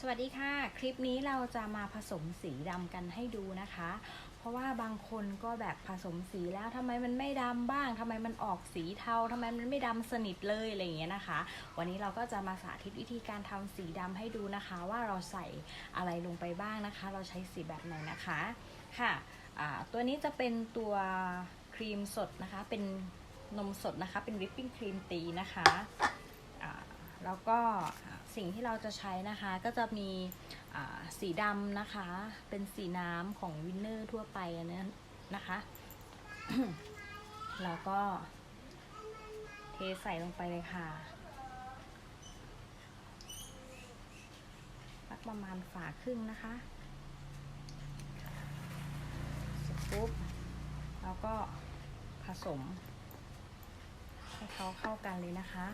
สวัสดีค่ะ คลิปนี้เราจะมาผสมสีดำกันให้ดูนะคะ เพราะว่าบางคนก็แบบผสมสีแล้วทำไมมันไม่ดำบ้างทำไมมันออกสีเทาทำไมมันไม่ดำสนิทเลยอะไรอย่างเงี้ยนะคะ วันนี้เราก็จะมาสาธิตวิธีการทำสีดำให้ดูนะคะ ว่าเราใส่อะไรลงไปบ้างนะคะ เราใช้สีแบบไหนนะคะค่ะตัวนี้จะเป็นตัวครีมสดนะคะ เป็นนมสดนะคะ เป็นวิปปิ้งครีมตีนะคะแล้วก็ สิ่งที่เราจะใช้นะคะก็จะมีสีดำนะคะ เป็นสีน้ำของวินเนอร์ทั่วไปอันนั้นนะคะ แล้วก็เทใส่ลงไปเลยค่ะสักประมาณฝาครึ่งนะคะเสร็จปุ๊บแล้วก็ผสม ให้เขาเข้ากันเลยนะคะ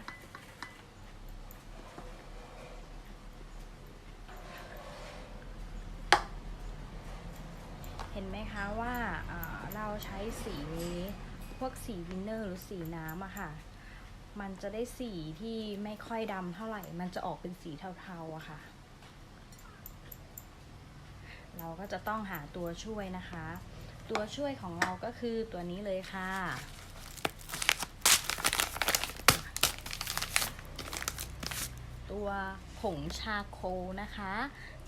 เห็นไหมคะว่าเราใช้สีนี้พวกสีวินเนอร์หรือสีน้ำอะค่ะ มันจะได้สีที่ไม่ค่อยดำเท่าไหร่ มันจะออกเป็นสีเทาๆอะค่ะ เราก็จะต้องหาตัวช่วยนะคะ ตัวช่วยของเราก็คือตัวนี้เลยค่ะตัวผงชาโคนะคะ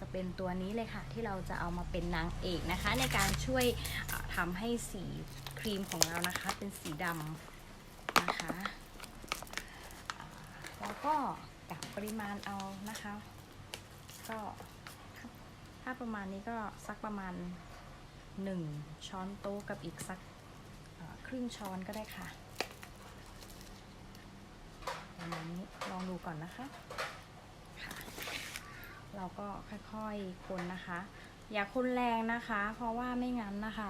จะเป็นตัวนี้เลยค่ะ ที่เราจะเอามาเป็นนางเอกนะคะ ในการช่วยอ่าทำให้สีครีมของเรานะคะ เป็นสีดำนะคะ แล้วก็กะปริมาณเอานะคะ ก็ถ้าประมาณนี้ก็สักประมาณ 1 ช้อนโต๊ะกับอีกสักครึ่งช้อนก็ได้ค่ะประมาณนี้ลองดูก่อนนะคะ เราก็ค่อยๆคนนะคะ อย่าคนแรงนะคะ เพราะว่าไม่งั้นนะคะ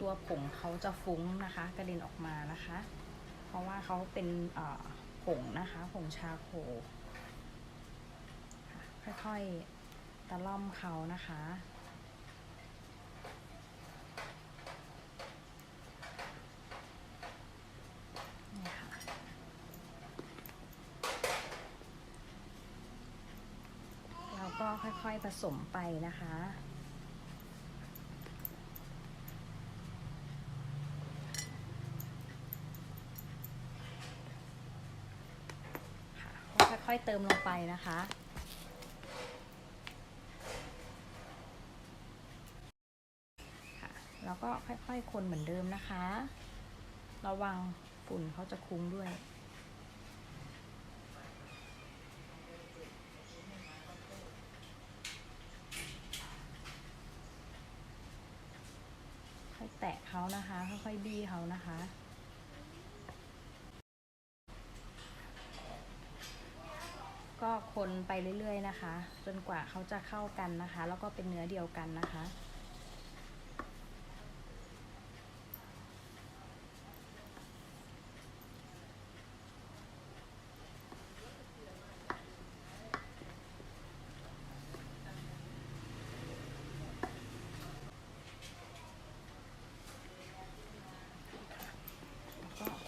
ตัวผงเขาจะฟุ้งนะคะกระเด็นออกมานะคะ เพราะว่าเขาเป็นผงนะคะผงชาโคค่อยๆตะล่อมเขานะคะ นี่ค่ะ เราก็ ค่อยๆผสมไปนะคะ ค่อยๆเติมลงไปนะคะค่ะแล้วก็ค่อยๆ คนเหมือนเดิมนะคะ ระวังฝุ่นเขาจะคุ้งด้วย อยแตะเขานะคะ ค่อยๆบี้เขานะคะ ก็คนไปเรื่อยๆนะคะ จนกว่าเขาจะเข้ากันนะคะ แล้วก็เป็นเนื้อเดียวกันนะคะ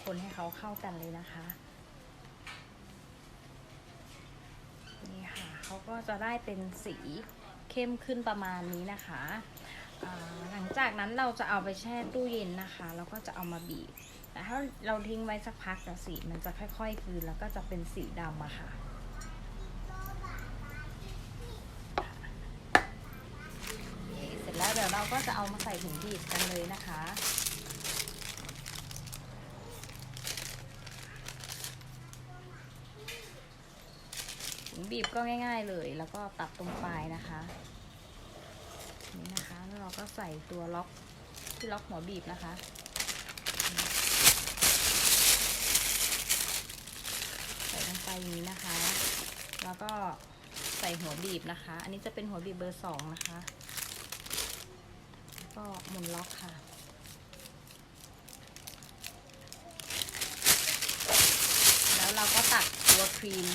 คนให้เขาเข้ากันเลยนะคะ นี่ค่ะเขาก็จะได้เป็นสีเข้มขึ้นประมาณนี้นะคะหลังจากนั้นเราจะเอาไปแช่ตู้เย็นนะคะ แล้วก็จะเอามาบีบ แต่ถ้าเราทิ้งไว้สักพักสีมันจะค่อยๆคืนแล้วก็จะเป็นสีดำอะค่ะ เสร็จแล้วเดี๋ยวเราก็จะเอามาใส่ถุงบีบกันเลยนะคะ บีบก็ง่าย ๆเลย แล้วก็ตัดตรงปลายนะคะ นี่นะคะ แล้วเราก็ใส่ตัวล็อกที่ล็อกหัวบีบนะคะ ใส่ลงไปอย่างนี้นะคะ แล้วก็ใส่หัวบีบนะคะ อันนี้จะเป็นหัวบีบเบอร์สองนะคะแล้วก็หมุนล็อกค่ะแล้วเราก็ตักตัวครีม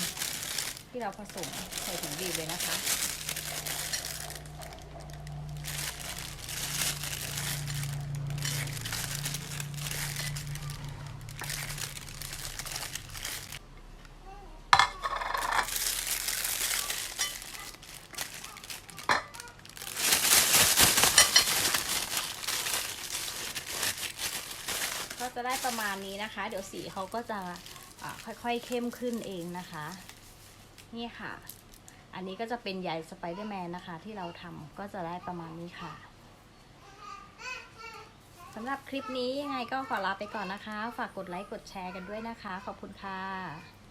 ที่เราผสมใส่ถุงบีบเลยนะคะก็จะได้ประมาณนี้นะคะ เดี๋ยวสีเขาก็จะค่อยๆเข้มขึ้นเองนะคะ นี่ค่ะ อันนี้ก็จะเป็นใยสไปเดอร์แมนนะคะ ที่เราทำก็จะได้ประมาณนี้ค่ะสำหรับคลิปนี้ยังไงก็ขอลาไปก่อนนะคะ ฝากกดไลค์กดแชร์กันด้วยนะคะ ขอบคุณค่ะ